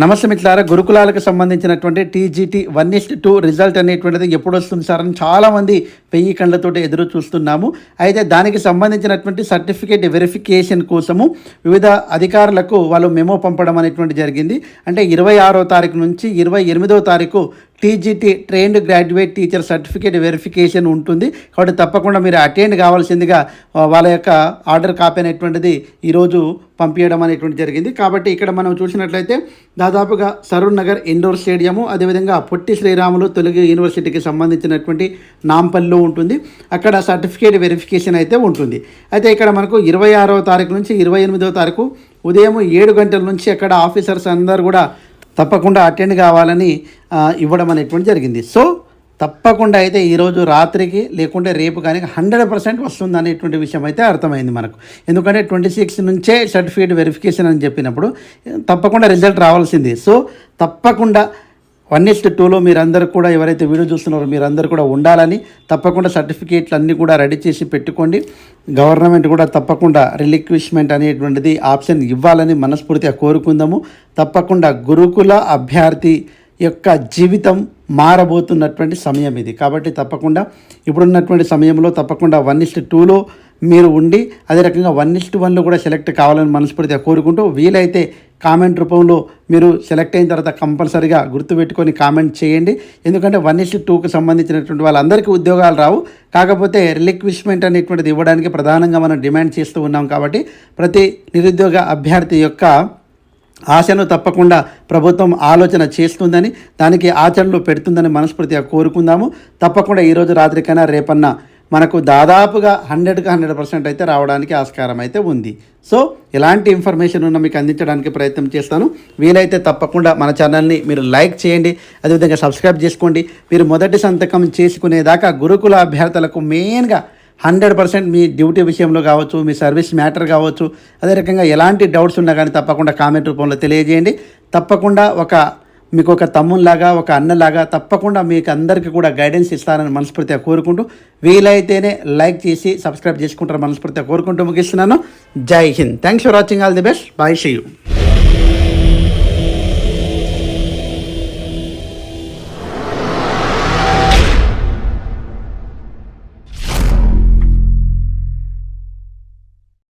నమస్తే మిత్రులారా గురుకులాలకు సంబంధించినటువంటి TGT one is to two result అనేటువంటిది ఎప్పుడు వస్తుంది సార్ అని చాలామంది పెయ్యి కళ్ళతోటి ఎదురు చూస్తున్నాము. అయితే దానికి సంబంధించినటువంటి సర్టిఫికేట్ వెరిఫికేషన్ కోసము వివిధ అధికారులకు వాళ్ళు మెమో పంపడం అనేటువంటి జరిగింది. అంటే ఇరవై ఆరో తారీఖు నుంచి ఇరవై ఎనిమిదో తారీఖు TGT trained graduate teacher certificate verification ఉంటుంది. కాబట్టి తప్పకుండా మీరు అటెండ్ కావాల్సిందిగా వాళ్ళ యొక్క ఆర్డర్ కాపీ అనేటువంటిది ఈరోజు పంపించడం అనేటువంటి జరిగింది. కాబట్టి ఇక్కడ మనం చూసినట్లయితే దాదాపుగా సరూర్ నగర్ ఇండోర్ స్టేడియము అదేవిధంగా పొట్టి శ్రీరాములు తెలుగు యూనివర్సిటీకి సంబంధించినటువంటి నాంపల్లిలో ఉంటుంది. అక్కడ సర్టిఫికేట్ వెరిఫికేషన్ అయితే ఉంటుంది. అయితే ఇక్కడ మనకు ఇరవై ఆరవ తారీఖు నుంచి ఇరవై ఎనిమిదవ తారీఖు ఉదయం ఏడు గంటల నుంచి అక్కడ ఆఫీసర్స్ అందరు కూడా తప్పకుండా అటెండ్ కావాలని ఇవ్వడం అనేటువంటి జరిగింది. సో తప్పకుండా అయితే ఈరోజు రాత్రికి లేకుంటే రేపు కానీ హండ్రెడ్ పర్సెంట్ వస్తుంది అనేటువంటి విషయం అయితే అర్థమైంది మనకు. ఎందుకంటే ట్వంటీ సిక్స్ నుంచే సర్టిఫికేట్ వెరిఫికేషన్ అని చెప్పినప్పుడు తప్పకుండా రిజల్ట్ రావాల్సింది. సో తప్పకుండా వన్ ఇస్ట్ టూలో మీరందరూ కూడా ఎవరైతే వీడియో చూస్తున్నారో మీరందరూ కూడా ఉండాలని తప్పకుండా సర్టిఫికేట్లు అన్నీ కూడా రెడీ చేసి పెట్టుకోండి. గవర్నమెంట్ కూడా తప్పకుండా రిలిక్విష్మెంట్ అనేటువంటిది ఆప్షన్ ఇవ్వాలని మనస్ఫూర్తిగా కోరుకుందాము. తప్పకుండా గురుకుల అభ్యర్థి యొక్క జీవితం మారబోతున్నటువంటి సమయం ఇది. కాబట్టి తప్పకుండా ఇప్పుడున్నటువంటి సమయంలో తప్పకుండా వన్ ఇస్ట్ టూలో మీరు ఉండి అదే రకంగా వన్ ఇస్ట్ వన్లో కూడా సెలెక్ట్ కావాలని మనస్ఫూర్తిగా కోరుకుంటూ వీలైతే కామెంట్ రూపంలో మీరు సెలెక్ట్ అయిన తర్వాత కంపల్సరీగా గుర్తుపెట్టుకొని కామెంట్ చేయండి. ఎందుకంటే వన్ ఇస్ట్ టూకి సంబంధించినటువంటి వాళ్ళందరికీ ఉద్యోగాలు రావు. కాకపోతే రిలిక్విష్మెంట్ అనేటువంటిది ఇవ్వడానికి ప్రధానంగా మనం డిమాండ్ చేస్తూ ఉన్నాం కాబట్టి ప్రతి నిరుద్యోగ అభ్యర్థి యొక్క ఆశను తప్పకుండా ప్రభుత్వం ఆలోచన చేస్తుందని దానికి ఆచరణలో పెడుతుందని మనస్ఫూర్తిగా కోరుకుందాము. తప్పకుండా ఈరోజు రాత్రికైనా రేపన్నా మనకు దాదాపుగా హండ్రెడ్కి హండ్రెడ్ పర్సెంట్ అయితే రావడానికి ఆస్కారం అయితే ఉంది. సో ఇలాంటి ఇన్ఫర్మేషన్ ఉన్న మీకు అందించడానికి ప్రయత్నం చేస్తాను. వీలైతే తప్పకుండా మన ఛానల్ని మీరు లైక్ చేయండి. అదేవిధంగా సబ్స్క్రైబ్ చేసుకోండి. మీరు మొదటి సంతకం చేసుకునేదాకా గురుకుల అభ్యర్థులకు మెయిన్గా హండ్రెడ్ పర్సెంట్ మీ డ్యూటీ విషయంలో కావచ్చు మీ సర్వీస్ మ్యాటర్ కావచ్చు అదే రకంగా ఎలాంటి డౌట్స్ ఉన్నా కానీ తప్పకుండా కామెంట్ రూపంలో తెలియజేయండి. తప్పకుండా ఒక మీకు ఒక తమ్ముల్లాగా ఒక అన్నలాగా తప్పకుండా మీకు అందరికీ కూడా గైడెన్స్ ఇస్తారని మనస్ఫూర్తిగా కోరుకుంటూ వీలైతేనే లైక్ చేసి సబ్స్క్రైబ్ చేసుకుంటారని మనస్ఫూర్తిగా కోరుకుంటూ ముగిస్తున్నాను. Jai Hind. Thanks for watching all the best bye see you